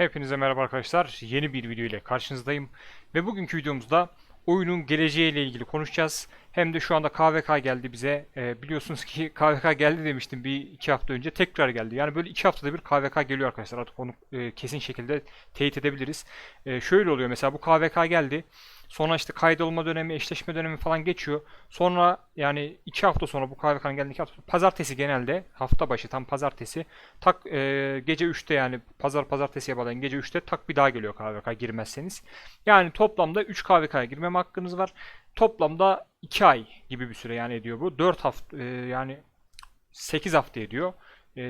Hepinize merhaba arkadaşlar. Yeni bir video ile karşınızdayım. Ve bugünkü videomuzda oyunun geleceğiyle ilgili konuşacağız. Hem de şu anda KVK geldi bize. Ee, biliyorsunuz ki KVK geldi demiştim bir iki hafta önce. Tekrar geldi. Yani böyle iki haftada bir KVK geliyor arkadaşlar. Artık onu e, kesin şekilde teyit edebiliriz. E, şöyle oluyor mesela bu KVK geldi. Sonra işte kaydolma dönemi, eşleşme dönemi falan geçiyor. Sonra yani iki hafta sonra bu KVK'nın geldiği iki hafta pazartesi genelde hafta başı tam pazartesi tak e, gece 3'te yani pazar pazartesiye bağlayan gece 3'te tak bir daha geliyor KVK girmezseniz. Yani toplamda 3 KVK'ya girmeme hakkınız var. Toplamda 2 ay gibi bir süre yani ediyor bu. 4 hafta e, yani 8 hafta ediyor.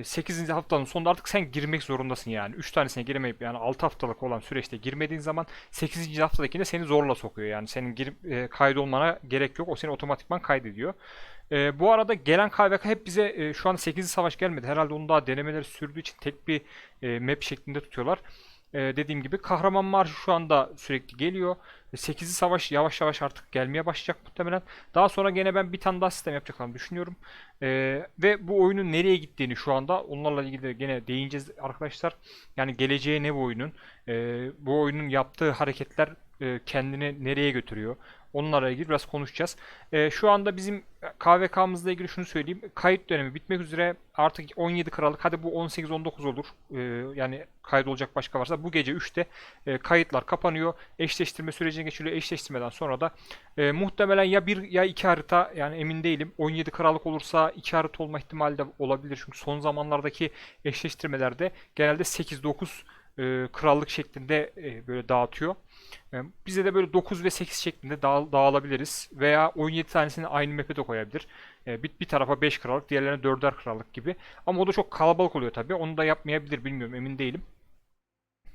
8. haftanın sonunda artık sen girmek zorundasın yani. 3 tanesine giremeyip yani 6 haftalık olan süreçte girmediğin zaman 8. haftadakinde seni zorla sokuyor. Yani senin girip e, kaydolmana gerek yok. O seni otomatikman kaydediyor. E, bu arada gelen KVK hep bize e, şu an 8. savaş gelmedi. Herhalde onun daha denemeleri sürdüğü için tek bir e, map şeklinde tutuyorlar. E, dediğim gibi kahraman marşı şu anda sürekli geliyor. 8. savaş yavaş yavaş artık gelmeye başlayacak muhtemelen. Daha sonra gene ben bir tane daha sistem yapacaklarını düşünüyorum. Ee, ve bu oyunun nereye gittiğini şu anda onlarla ilgili de gene değineceğiz arkadaşlar. Yani geleceğe ne bu oyunun? Ee, bu oyunun yaptığı hareketler e, kendini nereye götürüyor? Onlarla ilgili biraz konuşacağız. Ee, şu anda bizim KVK'mızla ilgili şunu söyleyeyim. Kayıt dönemi bitmek üzere artık 17 kralık hadi bu 18-19 olur. Ee, yani kayıt olacak başka varsa bu gece 3'te e, kayıtlar kapanıyor. Eşleştirme sürecine geçiliyor. Eşleştirmeden sonra da e, muhtemelen ya bir ya iki harita yani emin değilim. 17 krallık olursa iki harita olma ihtimali de olabilir. Çünkü son zamanlardaki eşleştirmelerde genelde 8-9 e, krallık şeklinde e, böyle dağıtıyor. E, bize de böyle 9 ve 8 şeklinde dağ, dağılabiliriz. Veya 17 tanesini aynı map'e de koyabilir. E, bir, bir tarafa 5 krallık, diğerlerine 4'er krallık gibi. Ama o da çok kalabalık oluyor tabii. Onu da yapmayabilir bilmiyorum emin değilim.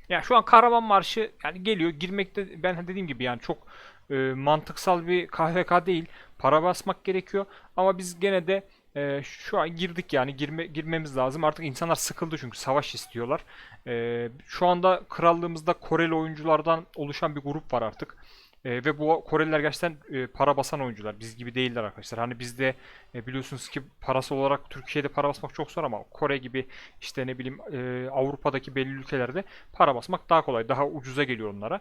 Ya şu an Kahraman Marşı yani geliyor. Girmekte ben dediğim gibi yani çok e, mantıksal bir KVK değil. Para basmak gerekiyor. Ama biz gene de e, şu an girdik yani girme, girmemiz lazım. Artık insanlar sıkıldı çünkü savaş istiyorlar. E, şu anda krallığımızda Koreli oyunculardan oluşan bir grup var artık. E, ve bu Koreliler gerçekten e, para basan oyuncular. Biz gibi değiller arkadaşlar. Hani bizde e, biliyorsunuz ki parası olarak Türkiye'de para basmak çok zor ama Kore gibi işte ne bileyim e, Avrupa'daki belli ülkelerde para basmak daha kolay. Daha ucuza geliyor onlara.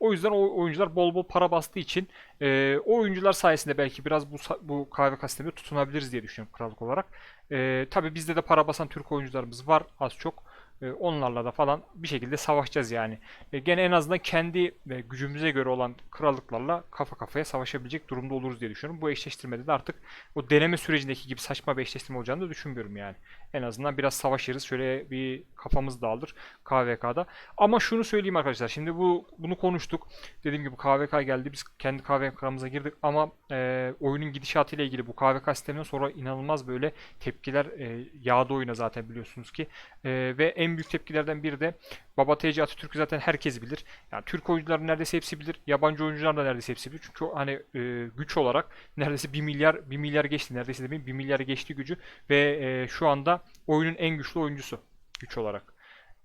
O yüzden o oyuncular bol bol para bastığı için e, o oyuncular sayesinde belki biraz bu bu KVK sistemine tutunabiliriz diye düşünüyorum krallık olarak. E, tabii bizde de para basan Türk oyuncularımız var az çok. E, onlarla da falan bir şekilde savaşacağız yani. Gene en azından kendi e, gücümüze göre olan krallıklarla kafa kafaya savaşabilecek durumda oluruz diye düşünüyorum. Bu eşleştirmede de artık o deneme sürecindeki gibi saçma bir eşleştirme olacağını da düşünmüyorum yani. En azından biraz savaşırız. Şöyle bir kafamız dağılır KVK'da. Ama şunu söyleyeyim arkadaşlar. Şimdi bu bunu konuştuk. Dediğim gibi KVK geldi. Biz kendi KVK'mıza girdik ama e, oyunun gidişatı ile ilgili bu KVK sisteminden sonra inanılmaz böyle tepkiler e, yağdı oyuna zaten biliyorsunuz ki. E, ve en büyük tepkilerden biri de Baba TC Atatürk'ü zaten herkes bilir. Yani Türk oyuncular neredeyse hepsi bilir. Yabancı oyuncular da neredeyse hepsi bilir. Çünkü hani e, güç olarak neredeyse 1 milyar 1 milyar geçti. Neredeyse demeyeyim 1 milyar geçti gücü ve e, şu anda oyunun en güçlü oyuncusu güç olarak.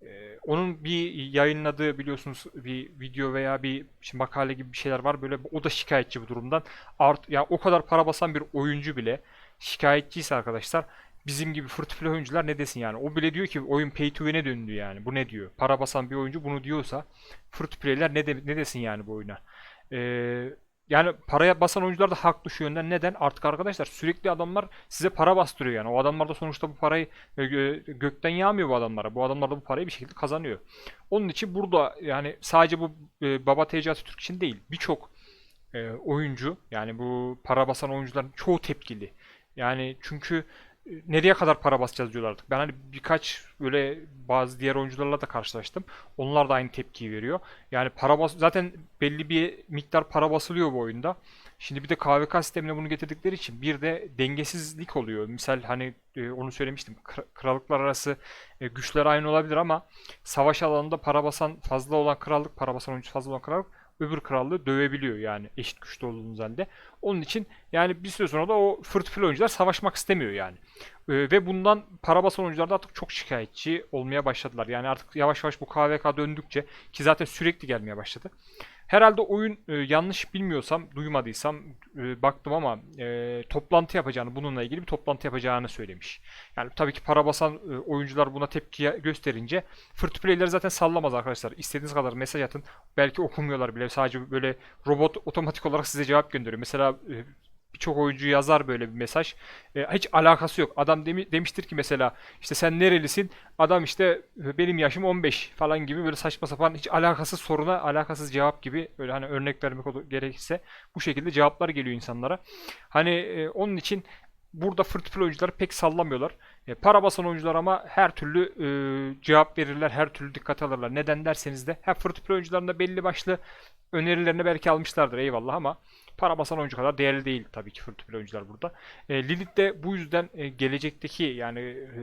Ee, onun bir yayınladığı biliyorsunuz bir video veya bir işte makale gibi bir şeyler var. Böyle o da şikayetçi bu durumdan. Art ya yani o kadar para basan bir oyuncu bile şikayetçiyse arkadaşlar bizim gibi free oyuncular ne desin yani? O bile diyor ki oyun pay to win'e döndü yani. Bu ne diyor? Para basan bir oyuncu bunu diyorsa free play'ler ne, de, ne desin yani bu oyuna? Ee, yani paraya basan oyuncular da haklı şu yönden. Neden? Artık arkadaşlar sürekli adamlar size para bastırıyor yani. O adamlar da sonuçta bu parayı e, gökten yağmıyor bu adamlara. Bu adamlar da bu parayı bir şekilde kazanıyor. Onun için burada yani sadece bu e, Baba TC Türk için değil. Birçok e, oyuncu yani bu para basan oyuncuların çoğu tepkili. Yani çünkü nereye kadar para basacağız diyorlar artık. Ben hani birkaç böyle bazı diğer oyuncularla da karşılaştım. Onlar da aynı tepkiyi veriyor. Yani para bas zaten belli bir miktar para basılıyor bu oyunda. Şimdi bir de KVK sistemine bunu getirdikleri için bir de dengesizlik oluyor. Misal hani e, onu söylemiştim. Krallıklar arası e, güçler aynı olabilir ama savaş alanında para basan fazla olan krallık, para basan oyuncu fazla olan krallık öbür krallığı dövebiliyor yani eşit güçte olduğunuz halde. Onun için yani bir süre sonra da o fırtıfıl oyuncular savaşmak istemiyor yani. Ee, ve bundan para basan oyuncular da artık çok şikayetçi olmaya başladılar. Yani artık yavaş yavaş bu KVK döndükçe ki zaten sürekli gelmeye başladı. Herhalde oyun e, yanlış bilmiyorsam, duymadıysam e, baktım ama e, toplantı yapacağını, bununla ilgili bir toplantı yapacağını söylemiş. Yani tabii ki para basan e, oyuncular buna tepki gösterince free to play'leri zaten sallamaz arkadaşlar. İstediğiniz kadar mesaj atın. Belki okumuyorlar bile. Sadece böyle robot otomatik olarak size cevap gönderiyor. Mesela e, birçok oyuncu yazar böyle bir mesaj. E, hiç alakası yok. Adam demi- demiştir ki mesela işte sen nerelisin? Adam işte benim yaşım 15 falan gibi böyle saçma sapan hiç alakasız soruna alakasız cevap gibi böyle hani örnek vermek gerekirse bu şekilde cevaplar geliyor insanlara. Hani e, onun için burada play oyuncuları pek sallamıyorlar. E, para basan oyuncular ama her türlü e, cevap verirler, her türlü dikkat alırlar. Neden derseniz de to play oyuncuların da belli başlı önerilerini belki almışlardır eyvallah ama para basan oyuncu kadar değerli değil tabii ki free to play oyuncular burada. E, Lilith de bu yüzden e, gelecekteki yani e,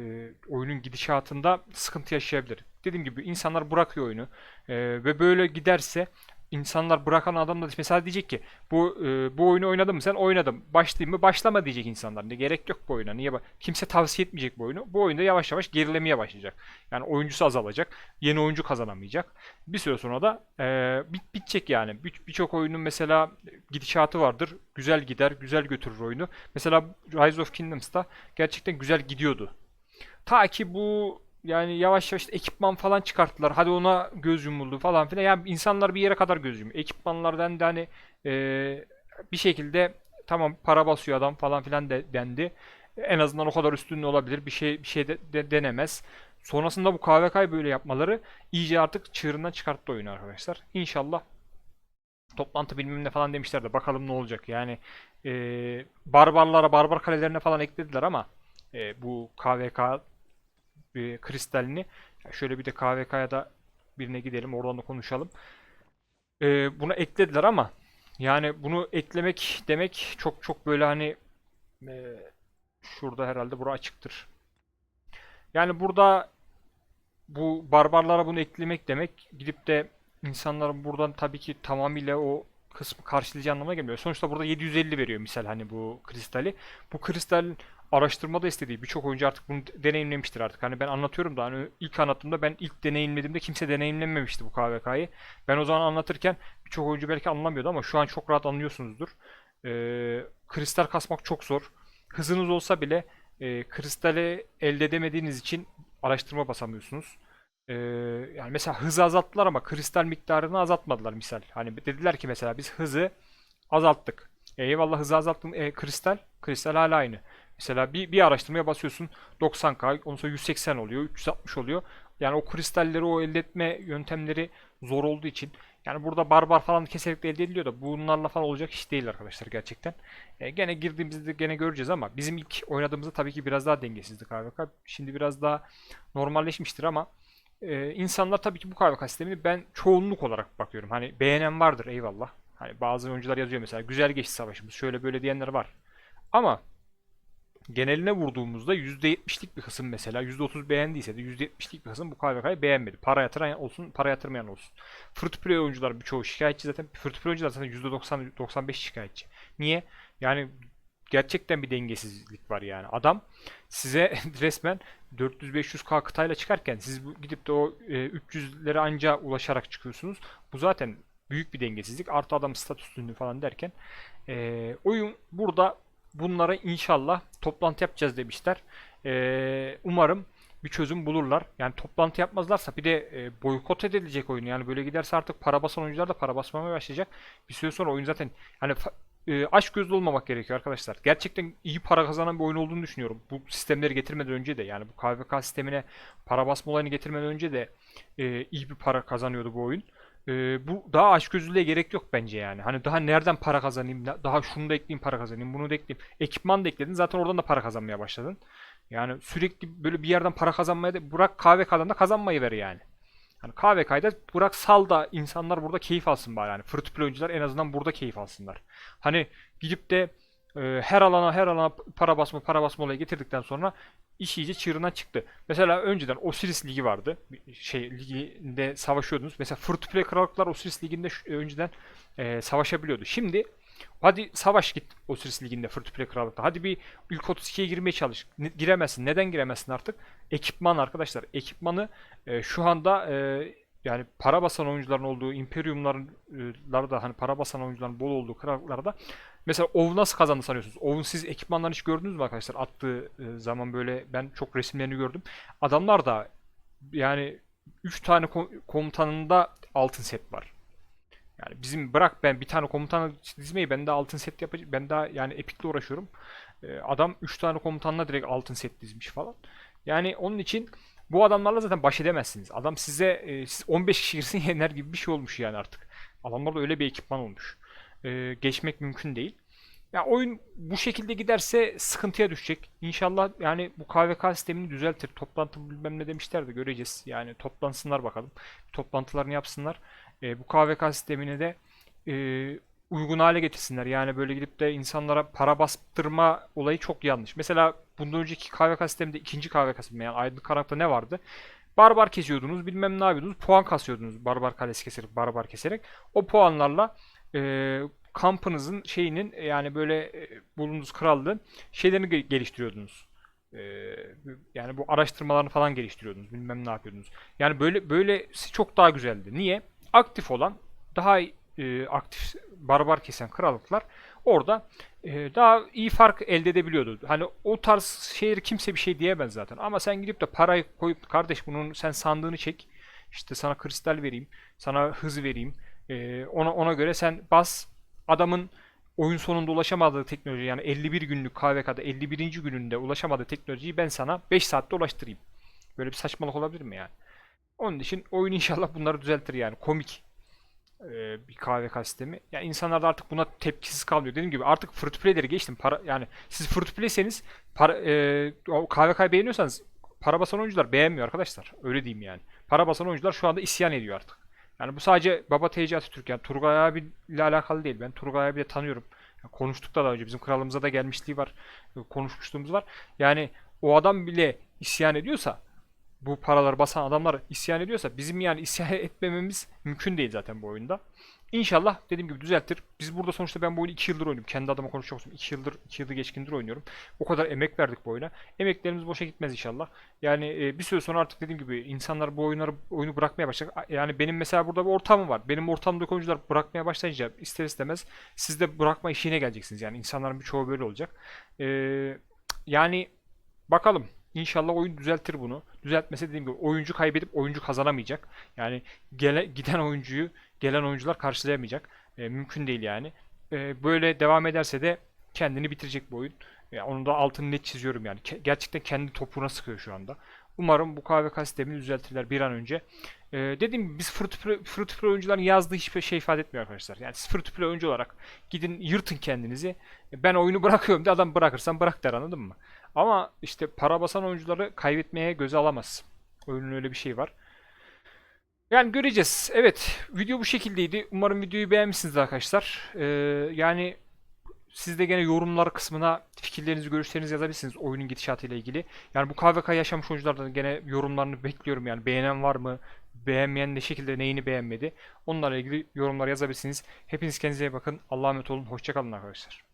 oyunun gidişatında sıkıntı yaşayabilir. Dediğim gibi insanlar bırakıyor oyunu E, ve böyle giderse insanlar bırakan adam da mesela diyecek ki bu e, bu oyunu oynadın mı sen? Oynadım. Başlayayım mı? Başlama diyecek insanlar. Ne gerek yok bu oyuna. Niye kimse tavsiye etmeyecek bu oyunu. Bu oyunda yavaş yavaş gerilemeye başlayacak. Yani oyuncusu azalacak. Yeni oyuncu kazanamayacak. Bir süre sonra da e, bit bitecek yani. Bir- birçok oyunun mesela gidişatı vardır. Güzel gider güzel götürür oyunu. Mesela Rise of Kingdoms'ta gerçekten güzel gidiyordu. Ta ki bu yani yavaş yavaş ekipman falan çıkarttılar. Hadi ona göz yumuldu falan filan. Yani insanlar bir yere kadar göz yumuyor. Ekipmanlardan da hani e, bir şekilde tamam para basıyor adam falan filan de, dendi. En azından o kadar üstünlüğü olabilir. Bir şey bir şey de, de- denemez. Sonrasında bu KVK'yı böyle yapmaları iyice artık çığırından çıkarttı oyunu arkadaşlar. İnşallah toplantı bilmem ne falan demişler de bakalım ne olacak. Yani e, barbarlara, barbar kalelerine falan eklediler ama e, bu KVK e, kristalini. Şöyle bir de KVK'ya da birine gidelim oradan da konuşalım. E, buna eklediler ama yani bunu eklemek demek çok çok böyle hani e, şurada herhalde bura açıktır. Yani burada bu barbarlara bunu eklemek demek gidip de insanların buradan tabii ki tamamıyla o kısmı karşılayacağı anlamına gelmiyor. Sonuçta burada 750 veriyor misal hani bu kristali. Bu kristalin araştırmada istediği birçok oyuncu artık bunu deneyimlemiştir artık. Hani ben anlatıyorum da hani ilk anlattığımda ben ilk deneyimlediğimde kimse deneyimlememişti bu KVK'yı. Ben o zaman anlatırken birçok oyuncu belki anlamıyordu ama şu an çok rahat anlıyorsunuzdur. Ee, kristal kasmak çok zor. Hızınız olsa bile e, kristali elde edemediğiniz için araştırma basamıyorsunuz. Ee, yani mesela hızı azalttılar ama kristal miktarını azaltmadılar misal. Hani dediler ki mesela biz hızı azalttık. Eyvallah hızı azalttın. E, kristal, kristal hala aynı. Mesela bir, bir araştırmaya basıyorsun 90K, ondan sonra 180 oluyor, 360 oluyor. Yani o kristalleri o elde etme yöntemleri zor olduğu için yani burada barbar falan kesinlikle elde ediliyor da bunlarla falan olacak iş değil arkadaşlar gerçekten. E, gene girdiğimizde gene göreceğiz ama bizim ilk oynadığımızda tabii ki biraz daha dengesizdi KVK. Şimdi biraz daha normalleşmiştir ama ee, insanlar tabii ki bu KVK sistemini ben çoğunluk olarak bakıyorum. Hani beğenen vardır eyvallah. Hani bazı oyuncular yazıyor mesela güzel geçti savaşımız şöyle böyle diyenler var. Ama geneline vurduğumuzda %70'lik bir kısım mesela %30 beğendiyse de %70'lik bir kısım bu KVK'yı beğenmedi. Para yatıran olsun, para yatırmayan olsun. Free play oyuncular birçoğu şikayetçi zaten. Free to play oyuncular zaten %90 95 şikayetçi. Niye? Yani gerçekten bir dengesizlik var yani. Adam size resmen 400-500K kıtayla çıkarken siz gidip de o e, 300'lere anca ulaşarak çıkıyorsunuz. Bu zaten büyük bir dengesizlik. Artı adam statüsünü falan derken e, oyun burada bunlara inşallah toplantı yapacağız demişler. E, umarım bir çözüm bulurlar. Yani toplantı yapmazlarsa bir de e, boykot edilecek oyun. Yani böyle giderse artık para basan oyuncular da para basmamaya başlayacak. Bir süre sonra oyun zaten hani e, aç gözlü olmamak gerekiyor arkadaşlar. Gerçekten iyi para kazanan bir oyun olduğunu düşünüyorum. Bu sistemleri getirmeden önce de yani bu KVK sistemine para basma olayını getirmeden önce de e, iyi bir para kazanıyordu bu oyun. E, bu daha açgözlülüğe gerek yok bence yani. Hani daha nereden para kazanayım, na- daha şunu da ekleyeyim para kazanayım, bunu da ekleyeyim. Ekipman da ekledin zaten oradan da para kazanmaya başladın. Yani sürekli böyle bir yerden para kazanmaya da bırak KVK'dan da kazanmayı ver yani. Hani KVK'da bırak sal da insanlar burada keyif alsın bari yani. Free to oyuncular en azından burada keyif alsınlar. Hani gidip de e, her alana her alana para basma para basma olayı getirdikten sonra iş iyice çığırından çıktı. Mesela önceden Osiris Ligi vardı. Şey liginde savaşıyordunuz. Mesela Free to play krallıklar Osiris Ligi'nde şu- önceden e, savaşabiliyordu. Şimdi hadi savaş git Osiris Ligi'nde Free krallıkta. Hadi bir ilk 32'ye girmeye çalış. Giremezsin. Neden giremezsin artık? Ekipman arkadaşlar. Ekipmanı e, şu anda e, yani para basan oyuncuların olduğu Imperium'ların da hani para basan oyuncuların bol olduğu krallıklarda mesela OV nasıl kazandı sanıyorsunuz? OV'un siz ekipmanlarını hiç gördünüz mü arkadaşlar? Attığı e, zaman böyle ben çok resimlerini gördüm. Adamlar da yani 3 tane ko- komutanında altın set var. Yani bizim bırak ben bir tane komutanı dizmeyi ben de altın set yapacağım. Ben daha yani Epic'le uğraşıyorum. Ee, adam 3 tane komutanla direkt altın set dizmiş falan. Yani onun için bu adamlarla zaten baş edemezsiniz. Adam size e, siz 15 kişi girsin yener gibi bir şey olmuş yani artık. Adamlarda öyle bir ekipman olmuş. Ee, geçmek mümkün değil. Ya oyun bu şekilde giderse sıkıntıya düşecek. İnşallah yani bu KVK sistemini düzeltir. Toplantı bilmem ne demişlerdi göreceğiz. Yani toplansınlar bakalım. Toplantılarını yapsınlar. E, bu KVK sistemine de e, uygun hale getirsinler. Yani böyle gidip de insanlara para bastırma olayı çok yanlış. Mesela bundan önceki KVK sisteminde ikinci KVK sistemi yani aydınlık karanlıkta ne vardı? Barbar kesiyordunuz, bilmem ne yapıyordunuz, puan kasıyordunuz barbar kalesi keserek, barbar keserek. O puanlarla e, kampınızın şeyinin yani böyle e, bulunduğunuz krallığın şeylerini ge- geliştiriyordunuz. E, yani bu araştırmalarını falan geliştiriyordunuz, bilmem ne yapıyordunuz. Yani böyle böylesi çok daha güzeldi. Niye? Aktif olan, daha e, aktif barbar kesen krallıklar orada e, daha iyi fark elde edebiliyordu. Hani o tarz şeyleri kimse bir şey diyemez zaten. Ama sen gidip de parayı koyup kardeş bunun sen sandığını çek. İşte sana kristal vereyim, sana hız vereyim. E, ona ona göre sen bas. Adamın oyun sonunda ulaşamadığı teknoloji yani 51 günlük KVK'da 51. gününde ulaşamadığı teknolojiyi ben sana 5 saatte ulaştırayım. Böyle bir saçmalık olabilir mi yani? Onun için oyun inşallah bunları düzeltir yani. Komik e, bir KVK sistemi. Yani insanlar da artık buna tepkisiz kalmıyor. Dediğim gibi artık free to play'leri geçtim. Para, yani siz free to play'seniz para, e, KVK'yı beğeniyorsanız para basan oyuncular beğenmiyor arkadaşlar. Öyle diyeyim yani. Para basan oyuncular şu anda isyan ediyor artık. Yani bu sadece Baba TC Atatürk yani Turgay abiyle alakalı değil. Ben Turgay abi de tanıyorum. Yani konuştuk da daha önce. Bizim kralımıza da gelmişliği var. Konuşmuşluğumuz var. Yani o adam bile isyan ediyorsa bu paraları basan adamlar isyan ediyorsa bizim yani isyan etmememiz mümkün değil zaten bu oyunda. İnşallah dediğim gibi düzeltir. Biz burada sonuçta ben bu oyunu 2 yıldır oynuyorum. Kendi adıma konuşacak olsam 2 yıldır 2 yıldır geçkindir oynuyorum. O kadar emek verdik bu oyuna. Emeklerimiz boşa gitmez inşallah. Yani e, bir süre sonra artık dediğim gibi insanlar bu oyunları oyunu bırakmaya başlayacak. Yani benim mesela burada bir ortamım var. Benim ortamdaki oyuncular bırakmaya başlayınca ister istemez siz de bırakma işine geleceksiniz. Yani insanların birçoğu böyle olacak. E, yani bakalım. İnşallah oyun düzeltir bunu. Düzeltmese dediğim gibi oyuncu kaybedip oyuncu kazanamayacak. Yani gele, giden oyuncuyu gelen oyuncular karşılayamayacak. E, mümkün değil yani. E, böyle devam ederse de kendini bitirecek bu oyun. Ya onun da altını net çiziyorum yani. Ke- gerçekten kendi topuğuna sıkıyor şu anda. Umarım bu KVK sistemini düzeltirler bir an önce. E, dediğim gibi biz free to play oyuncuların yazdığı hiçbir şey ifade etmiyor arkadaşlar. Yani siz free to play oyuncu olarak gidin yırtın kendinizi. E, Ben oyunu bırakıyorum de adam bırakırsan bırak der anladın mı? Ama işte para basan oyuncuları kaybetmeye göze alamaz. Oyunun öyle bir şey var. Yani göreceğiz. Evet, video bu şekildeydi. Umarım videoyu beğenmişsiniz arkadaşlar. Ee, yani siz de gene yorumlar kısmına fikirlerinizi, görüşlerinizi yazabilirsiniz oyunun gidişatıyla ilgili. Yani bu KVK yaşamış oyunculardan gene yorumlarını bekliyorum. Yani beğenen var mı? Beğenmeyen ne şekilde neyini beğenmedi? Onlarla ilgili yorumlar yazabilirsiniz. Hepiniz kendinize iyi bakın. Allah'a emanet olun. Hoşça kalın arkadaşlar.